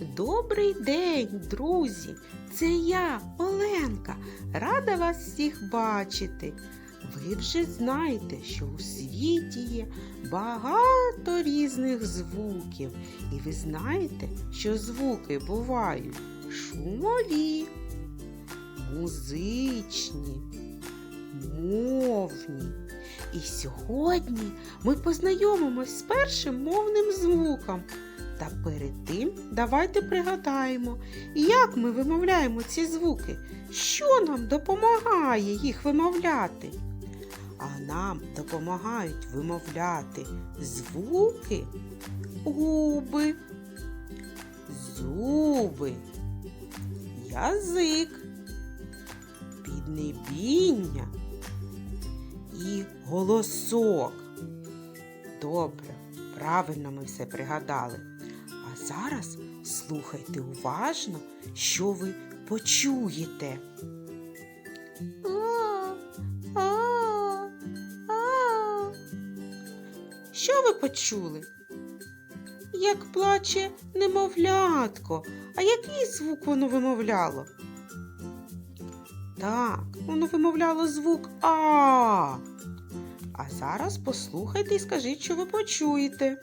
Добрий день, друзі! Це я, Оленка, рада вас всіх бачити. Ви вже знаєте, що у світі є багато різних звуків, і ви знаєте, що звуки бувають шумові, музичні, мовні. І сьогодні ми познайомимось з першим мовним звуком. Та перед тим давайте пригадаємо, як ми вимовляємо ці звуки, що нам допомагає їх вимовляти. А нам допомагають вимовляти звуки губи, зуби, язик, піднебіння і голосок. Добре, правильно ми все пригадали. Зараз слухайте уважно, що ви почуєте. Що ви почули? Як плаче немовлятко, а який звук воно вимовляло? Так, воно вимовляло звук А. А зараз послухайте і скажіть, що ви почуєте.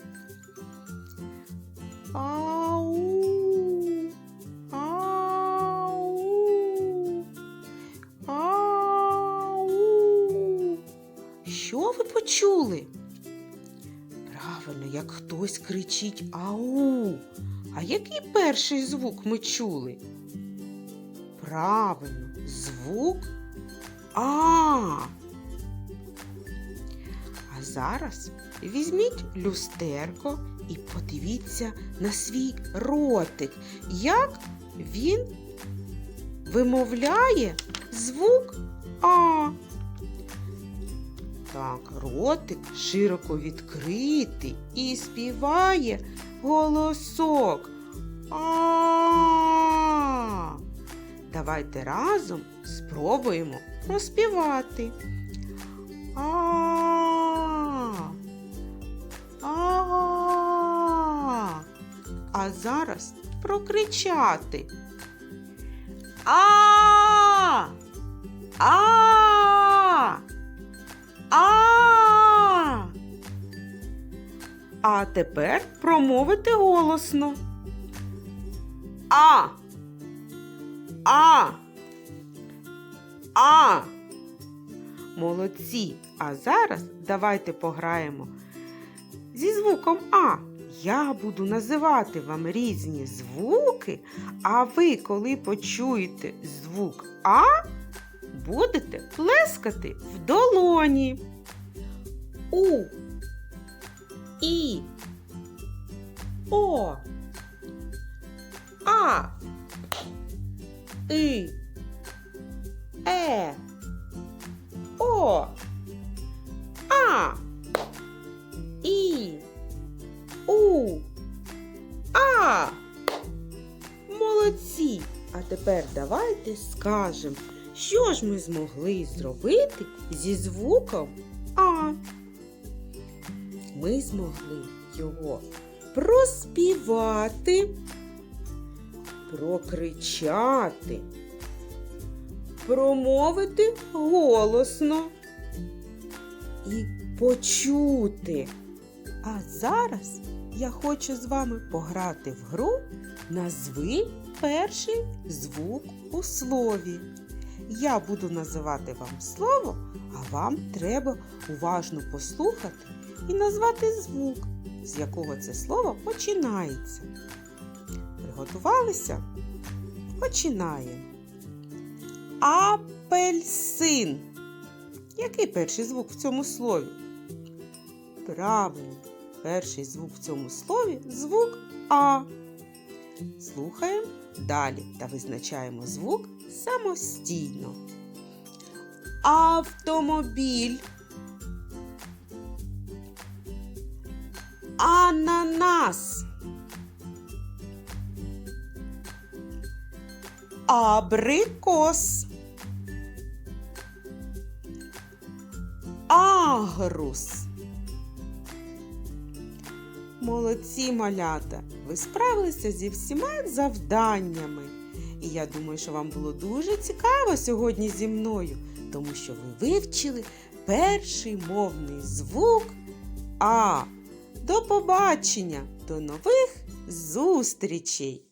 Ау. Ау. Ау. Що ви почули? Правильно, як хтось кричить Ау. А який перший звук ми чули? Правильно, звук А. А зараз візьміть люстерко і подивіться на свій ротик, як він вимовляє звук А. Так, ротик широко відкритий і співає голосок. А. Давайте разом спробуємо проспівати. А. А зараз прокричати. А. А. А. А тепер промовити голосно. А. А. А. Молодці. А зараз давайте пограємо зі звуком А. Я буду називати вам різні звуки, а ви, коли почуєте звук А, будете плескати в долоні. У. І. О. А. И. Е. О. А. тепер давайте скажемо, що ж ми змогли зробити зі звуком А. Ми змогли його проспівати, прокричати, промовити голосно і почути. А зараз я хочу з вами пограти в гру Назви перший звук у слові. Я буду називати вам слово, а вам треба уважно послухати і назвати звук, з якого це слово починається. Приготувалися? Починаємо. Апельсин. Який перший звук в цьому слові? Правильно, перший звук в цьому слові звук А. Слухаємо далі та визначаємо звук самостійно. Автомобіль. Ананас. Абрикос. Агрус. Молодці малята! Ви справилися зі всіма завданнями. І я думаю, що вам було дуже цікаво сьогодні зі мною, тому що ви вивчили перший мовний звук А. До побачення, до нових зустрічей!